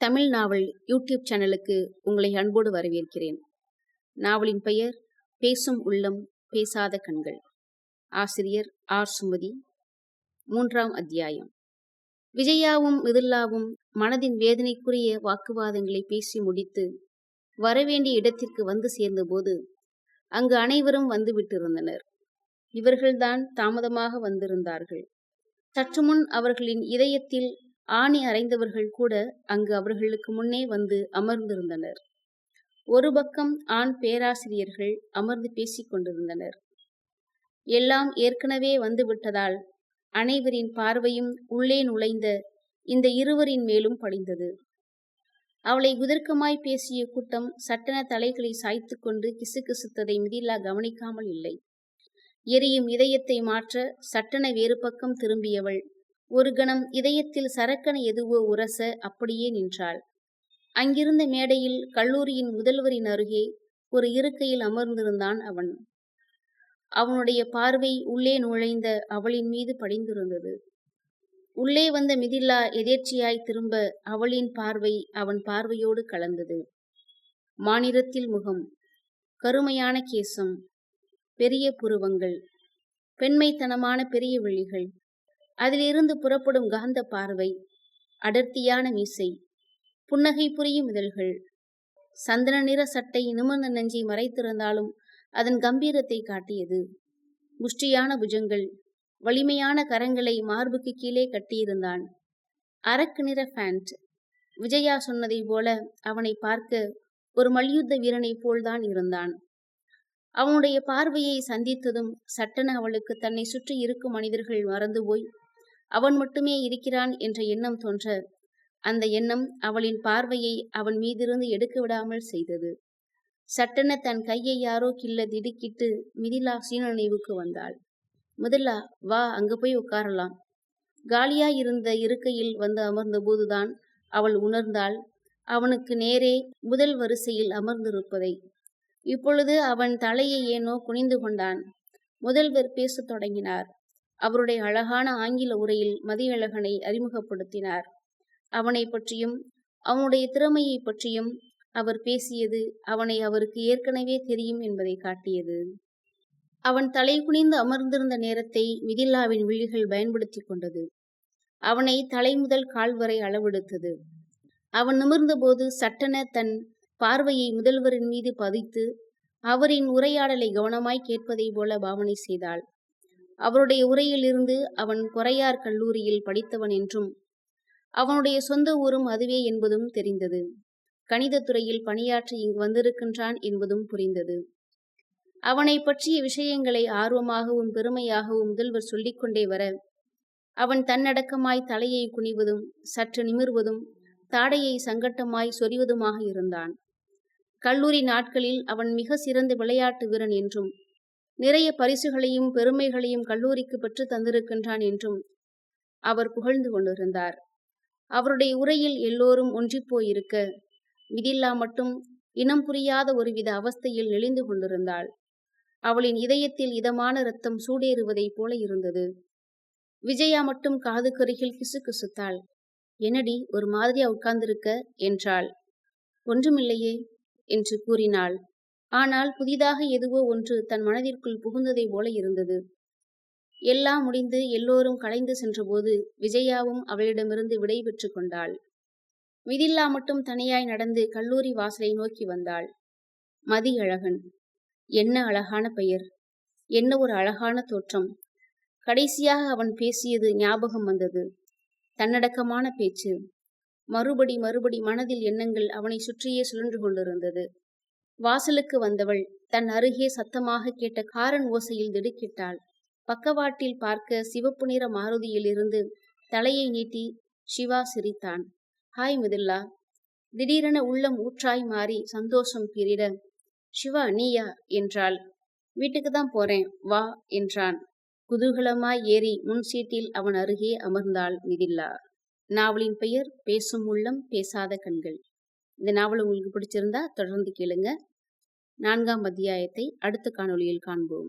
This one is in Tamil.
தமிழ் நாவல் யூடியூப் சேனலுக்கு உங்களை அன்போடு வரவேற்கிறேன். நாவலின் பெயர் பேசும் உள்ளம் பேசாத கண்கள். ஆசிரியர் ஆர். சுமதி. மூன்றாம் அத்தியாயம். விஜயாவும் மிதுல்லாவும் மனதின் வேதனைக்குரிய வாக்குவாதங்களை பேசி முடித்து வரவேண்டிய இடத்திற்கு வந்து சேர்ந்தபோது அங்கு அனைவரும் வந்துவிட்டிருந்தனர் இவர்கள்தான் தாமதமாக வந்திருந்தார்கள். சற்று முன் அவர்களின் இதயத்தில் ஆணி அறைந்தவர்கள் கூட அங்கு அவர்களுக்கு முன்னே வந்து அமர்ந்திருந்தனர். ஒரு பக்கம் ஆண் பேராசிரியர்கள் அமர்ந்து பேசிக் கொண்டிருந்தனர். எல்லாம் ஏற்கனவே வந்துவிட்டதால் அனைவரின் பார்வையும் உள்ளே நுழைந்த இந்த இருவரின் மேலும் படிந்தது. அவளை குதர்க்கமாய் பேசிய கூட்டம் சட்டன தலைகளை சாய்த்து கொண்டு கிசுகிசுத்ததை மிதிலா கவனிக்காமல் இல்லை. எரியும் இதயத்தை மாற்ற சட்டன வேறு பக்கம் திரும்பியவள் ஒரு கணம் இதயத்தில் சரக்கன எதுவோ உரச அப்படியே நின்றாள். அங்கிருந்த மேடையில் கல்லூரியின் முதல்வரின் அருகே ஒரு இருக்கையில் அமர்ந்திருந்தான் அவன். அவனுடைய பார்வை உள்ளே நுழைந்த அவளின் மீது படிந்திருந்தது. உள்ளே வந்த மிதில்லா எதேர்ச்சியாய் திரும்ப அவளின் பார்வை அவன் பார்வையோடு கலந்தது. மாநிலத்தில் முகம் கருமையான கேசம் பெரிய புருவங்கள் பெண்மைத்தனமான பெரிய விழிகள் அதிலிருந்து புறப்படும் காந்த பார்வை அடர்த்தியான மீசை புன்னகை புரியும் இதழ்கள் சந்தன நிற சட்டை நிமிர்ந்த நெஞ்சை மறைத்திருந்தாலும் அதன் கம்பீரத்தை காட்டியது. முஷ்டியான புஜங்கள் வலிமையான கரங்களை மார்புக்கு கீழே கட்டியிருந்தான். அரக்கு நிற ஃபேண்ட் விஜயா சொன்னதை போல அவனை பார்க்க ஒரு மல்யுத்த வீரனைப் போல்தான் இருந்தான். அவனுடைய பார்வையை சந்தித்ததும் சட்டென அவளுக்கு தன்னை சுற்றி இருக்கும் மனிதர்கள் மறந்து போய் அவன் மட்டுமே இருக்கிறான் என்ற எண்ணம் தோன்ற அந்த எண்ணம் அவளின் பார்வையை அவன் மீதிருந்து எடுக்க விடாமல் செய்தது. சட்டென தன் கையை யாரோ கிள்ள திடுக்கிட்டு மிதிலா சீன நினைவுக்கு வந்தாள். முதல்லா வா அங்கு போய் உட்காரலாம். காலியா இருந்த இருக்கையில் வந்து அமர்ந்தபோதுதான் அவள் உணர்ந்தாள். அவனுக்கு நேரே முதல் வரிசையில் அமர்ந்திருப்பதை. இப்பொழுது அவன் தலையை ஏனோ குனிந்து கொண்டான். முதல்வர் பேசத் தொடங்கினார். அவருடைய அழகான ஆங்கில உரையில் மதியழகனை அறிமுகப்படுத்தினார். அவனை பற்றியும் அவனுடைய திறமையை பற்றியும் அவர் பேசியது அவனை அவருக்கு ஏற்கனவே தெரியும் என்பதை காட்டியது. அவன் தலை குனிந்து அமர்ந்திருந்த நேரத்தை மிதில்லாவின் விழிகள் பயன்படுத்தி கொண்டது. அவனை தலை முதல் கால் வரை அளவெடுத்தது. அவன் நிமிர்ந்தபோது சட்டென தன் பார்வையை முதல்வரின் மீது பதித்து அவரின் உரையாடலை கவனமாய் கேட்பதை போல பாவனை செய்தாள். அவருடைய உரையிலிருந்து அவன் கொரையார் கல்லூரியில் படித்தவன் என்றும் அவனுடைய சொந்த ஊரும் அதுவே என்பதும் தெரிந்தது. கணிதத்துறையில் பணியாற்றி இங்கு வந்திருக்கின்றான் என்பதும் புரிந்தது. அவனை பற்றிய விஷயங்களை ஆர்வமாகவும் பெருமையாகவும் முதல்வர் சொல்லிக்கொண்டே வர அவன் தன்னடக்கமாய் தலையை குனிவதும் சற்று நிமிர்வதும் தாடையை சங்கட்டமாய் சொறிவதுமாக இருந்தான். கல்லூரி நாட்களில் அவன் மிக சிறந்த விளையாட்டு வீரன் என்றும் நிறைய பரிசுகளையும் பெருமைகளையும் கல்லூரிக்கு பெற்று தந்திருக்கின்றான் என்றும் அவர் புகழ்ந்து கொண்டிருந்தார். அவருடைய உரையில் எல்லோரும் ஒன்றிப்போயிருக்க மிதில்லா மட்டும் இனம் புரியாத ஒருவித அவஸ்தையில் நெளிந்து கொண்டிருந்தாள். அவளின் இதயத்தில் இதமான ரத்தம் சூடேறுவதைப் போல இருந்தது. விஜயா மட்டும் காது கருகில் கிசு கிசுத்தாள் என்னடி ஒரு மாதிரியா உட்கார்ந்திருக்க? என்றாள். ஒன்றுமில்லையே என்று கூறினாள். ஆனால் புதிதாக எதுவோ ஒன்று தன் மனதிற்குள் புகுந்ததை போல இருந்தது. எல்லாம் முடிந்து எல்லோரும் கலைந்து சென்றபோது விஜயாவும் அவளிடமிருந்து விடை பெற்று கொண்டாள். மிதில்லா மட்டும் தனியாய் நடந்து கல்லூரி வாசலை நோக்கி வந்தாள். மதி அழகன் என்ன அழகான பெயர் என்ன ஒரு அழகான தோற்றம். கடைசியாக அவன் பேசியது ஞாபகம் வந்தது. தன்னடக்கமான பேச்சு. மறுபடி மறுபடி மனதில் எண்ணங்கள் அவனை சுற்றியே சுழன்று கொண்டிருந்தது. வாசலுக்கு வந்தவள் தன் அருகே சத்தமாக கேட்ட காரன் ஓசையில் திடுக்கிட்டாள். பக்கவாட்டில் பார்க்க சிவப்பு நிற மாருதியில் இருந்து தலையை நீட்டி சிவா சிரித்தான். ஹாய் மிதில்லா. திடீரென உள்ளம் ஊற்றாய் மாறி சந்தோஷம் பிரிட. சிவா நீயா? என்றாள். வீட்டுக்கு தான் போறேன். வா என்றான். குதூகலமாய் ஏறி முன் சீட்டில் அவன் அருகே அமர்ந்தாள் மிதில்லா. நாவலின் பெயர் பேசும் உள்ளம் பேசாத கண்கள் இந்த நாவல் உங்களுக்கு பிடிச்சிருந்தா தொடர்ந்து கேளுங்க. நான்காம் அத்தியாயத்தை அடுத்த காணொளியில் காண்போம்.